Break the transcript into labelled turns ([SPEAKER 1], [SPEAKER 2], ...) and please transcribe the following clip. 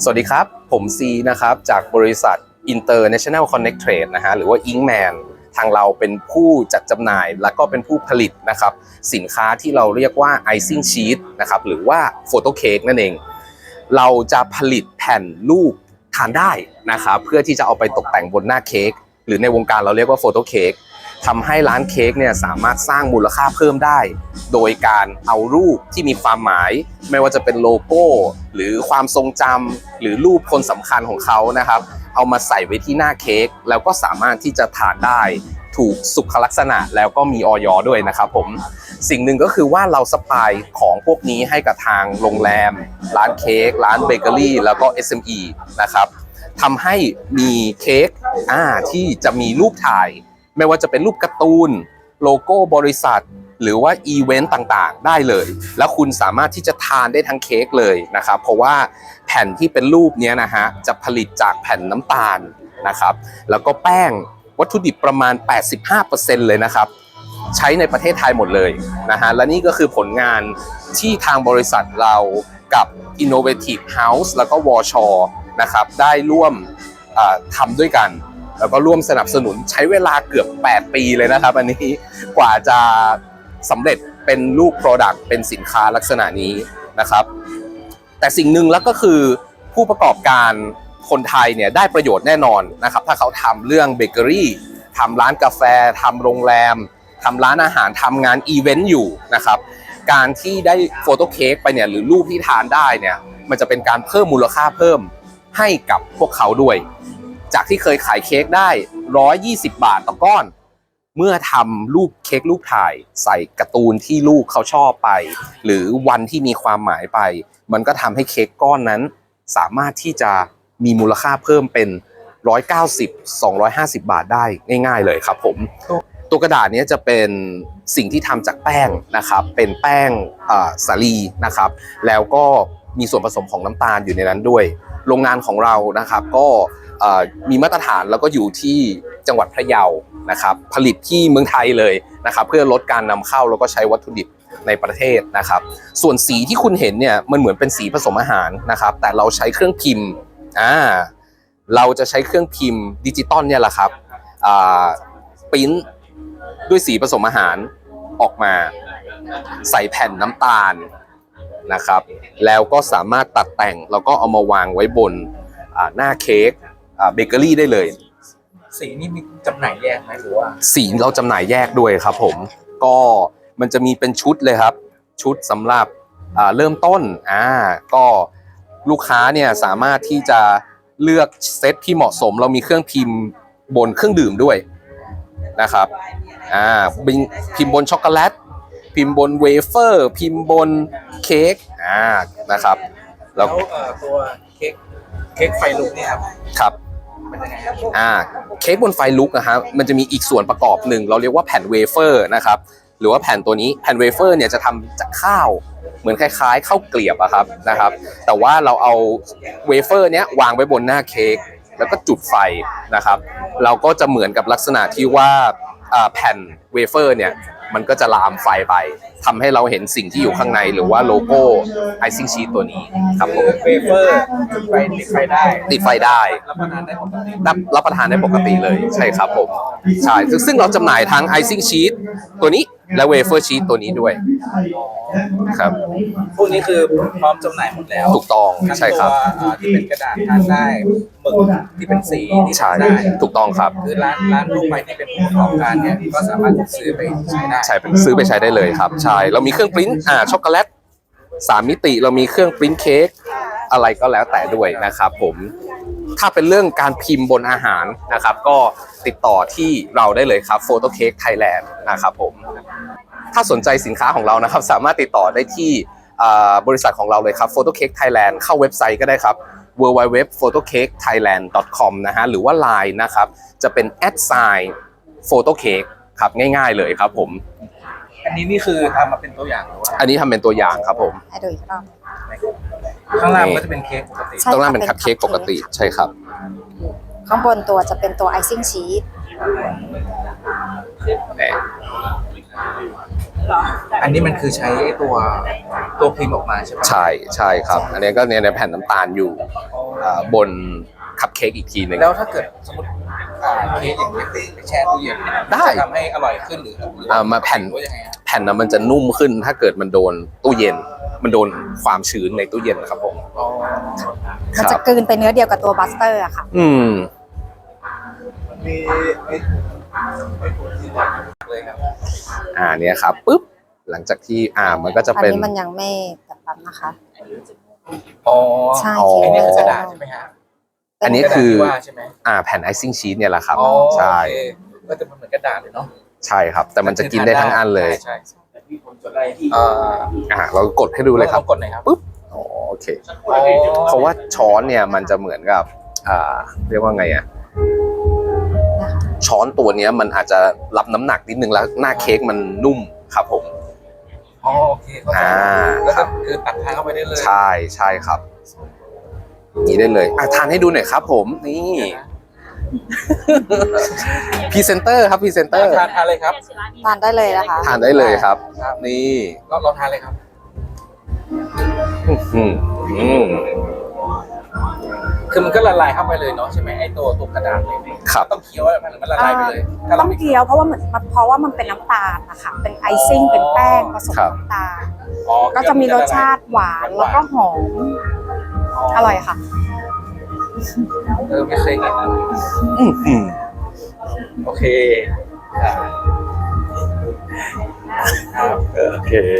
[SPEAKER 1] สวัสดีครับ ผมซีนะครับจากบริษัท International Connect Trade นะฮะหรือว่า Inkman ทางเราเป็นผู้จัดจำหน่ายและก็เป็นผู้ผลิตนะครับสินค้าที่เราเรียกว่า icing sheet นะครับหรือว่า photo cake นั่นเอง เราจะผลิตแผ่นรูปทานได้นะครับเพื่อที่จะเอาไปตกแต่งบนหน้าเค้กหรือในวงการเราเรียกว่า photo cake ทำให้ร้านเค้กเนี่ยสามารถสร้างมูลค่าเพิ่มได้ โดยการเอารูปที่มีความหมาย ไม่ว่าจะเป็นโลโก้ หรือความทรงจำหรือรูปคนสำคัญของเขานะครับ เอามาใส่ไว้ที่หน้าเค้กแล้วก็สามารถที่จะทานได้ ถูกสุขลักษณะแล้วก็มีออยด้วยนะครับผมสิ่งหนึ่งก็คือว่าเราสปายของพวกนี้ให้กับทางโรงแรม ร้านเค้กร้านเบเกอรี่แล้วก็ SME นะครับทำให้มีเค้กที่จะมีรูปถ่าย ไม่ว่าจะเป็นรูปการ์ตูน โลโก้บริษัท หรือว่าอีเวนต์ต่างๆ ได้เลย แล้วคุณสามารถที่จะทานได้ทั้งเค้กเลยนะครับ เพราะว่าแผ่นที่เป็นรูปนี้นะฮะจะผลิตจากแผ่นน้ำตาลนะครับ แล้วก็แป้งวัตถุดิบประมาณ 85%เลยนะครับ ใช้ในประเทศไทยหมดเลยนะฮะและนี่ก็คือผลงานที่ทางบริษัทเรากับ Innovative House แล้วก็วอชอนะครับ ได้ร่วมทำด้วยกัน แล้วก็ร่วมสนับสนุนใช้เวลาเกือบ 8 ปีเลยนะครับ อันนี้กว่าจะสำเร็จเป็นรูป Product เป็นสินค้าลักษณะนี้นะครับ แต่สิ่งหนึ่งแล้วก็คือผู้ประกอบการคนไทยเนี่ยได้ประโยชน์แน่นอนนะครับ ถ้าเขาทำเรื่องเบเกอรี่ทำร้านกาแฟทำโรงแรมทำร้านอาหารทำงานอีเวนต์อยู่นะครับ การที่ได้โฟโต้เค้กไปเนี่ยหรือรูปที่ทานได้เนี่ยมันจะเป็นการเพิ่มมูลค่าเพิ่มให้กับพวกเขาด้วย จากที่เคยขายเค้กได้ 120 บาทต่อก้อน เมื่อทำรูปเค้กรูปถ่ายใส่การ์ตูนที่ลูกเขาชอบไป หรือวันที่มีความหมายไป มันก็ทำให้เค้กก้อนนั้น สามารถที่จะมีมูลค่าเพิ่มเป็น 190 250 บาทได้ง่าย ๆ เลยครับผม ตัวกระดาษนี้จะเป็นสิ่งที่ทำจากแป้งนะครับ เป็นแป้งสาลีนะครับ แล้วก็มีส่วนผสมของน้ำตาลอยู่ในนั้นด้วย โรงงานของเรานะครับก็ มีมาตรฐานแล้วก็อยู่ที่จังหวัดพะเยานะครับ ผลิตที่เมืองไทยเลยนะครับ เพื่อลดการนำเข้าแล้วก็ใช้วัตถุดิบในประเทศนะครับ ส่วนสีที่คุณเห็นเนี่ยมันเหมือนเป็นสีผสมอาหารนะครับ แต่เราใช้เครื่องพิมพ์อ่าเราจะใช้เครื่องพิมพ์ดิจิตอลเนี่ยแหละครับอ่าปริ้นด้วยสีผสมอาหารออกมาใส่แผ่นน้ำตาลนะครับ แล้วก็สามารถตัดแต่งแล้วก็เอามาวางไว้บนหน้าเค้ก เบเกอรี่ได้เลย
[SPEAKER 2] สีนี่มีจำหน่ายแยกไหมหรือว่า
[SPEAKER 1] สีเราจำหน่ายแยกด้วยครับผม ก็มันจะมีเป็นชุดเลยครับ ชุดสำหรับอ่าเริ่มต้นอ่าก็ลูกค้าเนี่ยสามารถที่จะเลือกเซตที่เหมาะสม เรามีเครื่องพิมพ์บนเครื่องดื่มด้วยนะครับอ่าบิงพิมพ์บนช็อกโกแลตพิมพ์บนเวเฟอร์ พิมพ์บนเค้กอ่านะครับ แล้
[SPEAKER 2] แล้ววเอ่อตัวเค้กเค้กไฟลุกเนี่ยครับ
[SPEAKER 1] ครับ
[SPEAKER 2] เป็นยังไงครับ
[SPEAKER 1] อ่าเค้กบนไฟลุกนะฮะมันจะมีอีกส่วนประกอบหนึ่งเราเรียกว่าแผ่นเวเฟอร์นะครับหรือว่าแผ่นตัวนี้แผ่นเวเฟอร์เนี่ยจะทำจากข้าวเหมือนคล้ายๆข้าวเกลียบอะครับนะครับ แต่ว่าเราเอาเวเฟอร์เนี้ยวางไว้บนหน้าเค้กแล้วก็จุดไฟนะครับ เราก็จะเหมือนกับลักษณะที่ว่าแผ่นเวเฟอร์เนี่ย มันก็จะลามไฟไปทำให้เราเห็นสิ่งที่อยู่ข้างในหรือว่าโลโก้ไอซิ่งชีตตัวนี้ครับผม
[SPEAKER 2] เวเฟอร์จุดไฟติดไฟได้
[SPEAKER 1] ติดไฟได้
[SPEAKER 2] รับประทานได้ปกติ
[SPEAKER 1] รับรับประทานได้ปกติเลยใช่ครับผมใช่ซึ่งซึ่งเราจำหน่ายทั้งไอซิ่งชีตตัวนี้ และเวเฟอร์ชีตตัวนี้ด้วยครับ
[SPEAKER 2] พวกนี้คือพร้อมจำหน่ายหมดแล้ว
[SPEAKER 1] ถูกต้อง
[SPEAKER 2] ทั้ง
[SPEAKER 1] ใช่ครับ
[SPEAKER 2] ตัวอ่าที่เป็นกระดาษทานได้หมึกที่เป็นสีที่
[SPEAKER 1] ใช่
[SPEAKER 2] ทานได้
[SPEAKER 1] ถูกต้องครับ
[SPEAKER 2] คือร้านร้านทั่วไปที่เป็นผู้ประกอบการเนี่ยก็สามารถซื้อไปใช้ได้
[SPEAKER 1] ใช่เป็นซื้อไปใช้ได้เลยครับ ใช่ เรามีเครื่องปริ้นอ่าช็อกโกแลตสามมิติเรามีเครื่องปริ้นเค้กอะไรก็แล้วแต่ด้วยนะครับผม ถ้าเป็นเรื่องการพิมพ์บนอาหารนะครับ ก็ติดต่อที่เราได้เลยครับ Photo Cake Thailand นะครับผมถ้าสนใจสินค้าของเรานะครับ สามารถติดต่อได้ที่อ่าบริษัทของเราเลยครับ Photo Cake Thailand เข้าเว็บไซต์ก็ได้ครับ www.photocakethailand.com นะฮะหรือว่า Line นะครับ จะเป็น @sign photocake ครับง่ายๆเลยครับผม
[SPEAKER 2] อันนี้นี่คือทำมาเป็นตัวอย่างหรือว่า
[SPEAKER 1] อันนี้ทำเป็นตัวอย่างครับผม
[SPEAKER 3] ให้ดูอีกรอบ
[SPEAKER 2] ข้างล่างก็จะเป็นเค้กปกติ
[SPEAKER 3] ใช่
[SPEAKER 1] ต้องนั่งเป็นคัพเค้กปกติใช่ครับ
[SPEAKER 3] ข้างบนตัวจะเป็นตัวไอซิ่งชีส
[SPEAKER 1] แหม
[SPEAKER 2] อันนี้มันคือใช้ไอ้ตัวตัวพิมพ์ออกมาใช่ไหม
[SPEAKER 1] ใช่ใช่ครับ อันนี้ก็เนี่ยในแผ่นน้ำตาลอยู่อ่าบนคัพเค้กอีกทีหนึ่ง
[SPEAKER 2] แล้วถ้าเกิดสมมติอ่าเค้กอย่างนี้ไปแช่ตู้เย็นเนี่ย
[SPEAKER 1] ได้
[SPEAKER 2] จะทำให้อร่อยขึ้นหรือหรือ
[SPEAKER 1] อ่ามาแผ่น
[SPEAKER 2] ว่ายังไงฮะ
[SPEAKER 1] แผ่นนะมันจะนุ่มขึ้นถ้าเกิดมันโดนตู้เย็น มันโดนความชื้นในตู้เย็นครับผม
[SPEAKER 2] อ๋อ
[SPEAKER 3] มันจะกลืนไปเนื้อเดียวกับตัวบัสเตอร์อะค่ะ
[SPEAKER 1] อืม
[SPEAKER 2] เลยครับ
[SPEAKER 1] อ่าเนี่ยครับปุ๊บหลังจากที่อ่ามันก็จะ
[SPEAKER 3] อัน
[SPEAKER 1] เป็น
[SPEAKER 3] นี้มันยังไม่แบบนั้นนะคะ
[SPEAKER 2] อ๋อ
[SPEAKER 3] ใช่
[SPEAKER 1] อ๋อ
[SPEAKER 2] อันนี้คือกระ
[SPEAKER 3] เค้ก
[SPEAKER 2] ดาษใช่ไหมฮะ
[SPEAKER 1] อันนี้
[SPEAKER 2] กระดาษ
[SPEAKER 1] คือ
[SPEAKER 2] ที่ว่าใช่ไหม
[SPEAKER 1] อ่าแผ่นไอซิ่งชีสเนี่ยแหละครับ
[SPEAKER 2] อ๋อ
[SPEAKER 1] ใช่
[SPEAKER 2] โอเคก็จะเป็นเหมือนกระดาษเลยเนาะ
[SPEAKER 1] ใช่ครับ แต่มันจะกินได้ทั้งอันเลย
[SPEAKER 2] ใช่ ใช่เอ่อ
[SPEAKER 1] อ่าเรากดให้ดูเลยครับ
[SPEAKER 2] องกดหน่อยครับ
[SPEAKER 1] ปุ๊บอ๋อโอเค
[SPEAKER 2] อ๋อ
[SPEAKER 1] เพราะว่าช้อนเนี่ยมันจะเหมือนกับอ่าเรียกว่าไงอะช้อนตัวเนี้ยมันอาจจะรับน้ำหนักนิดนึงแล้วหน้าเค้กมันนุ่มครับผม
[SPEAKER 2] อ๋อโอเคเข้าใจ
[SPEAKER 1] อ่า
[SPEAKER 2] แล้วก็คือตักทานเข้าไปได้เลย
[SPEAKER 1] ใช่ใช่ครับ นี่ได้เลยอะทานให้ดูหน่อยครับ ผมนี่ พรีเซนเตอร์ครับพรีเซนเตอร์
[SPEAKER 2] ทานทานเลยครับ
[SPEAKER 3] ทานได้เลยนะคะ
[SPEAKER 1] ทานได้เลยครับ
[SPEAKER 2] ครับ
[SPEAKER 1] นี่
[SPEAKER 2] เราเราทานเลยครับ
[SPEAKER 1] อืมอืม
[SPEAKER 2] คือมันก็ละลายเข้าไปเลยเนาะใช่ไหมไอ้ตัวตัวกระดาษเลย
[SPEAKER 1] ครับ
[SPEAKER 2] ต้องเคี้ยวแล้วมันมันละลายไปเลยถ้า
[SPEAKER 4] ต้
[SPEAKER 2] เรา
[SPEAKER 4] อง
[SPEAKER 2] ไม่
[SPEAKER 4] เคี้ยวเพราะว่าเหมือนเพราะว่ามันเป็นน้ำตาลนะคะเป็นไอซิ่งเป็นแป้งผสม
[SPEAKER 1] ครับ
[SPEAKER 4] น้ำตาล
[SPEAKER 2] อ๋อ
[SPEAKER 4] ก็จะมีรสชาติหวานแล้วก็หอม อร่อยค่ะ
[SPEAKER 2] เออไม่เคยเห็นอะ
[SPEAKER 1] อืมอืม
[SPEAKER 2] โอเคครับ
[SPEAKER 1] โอเค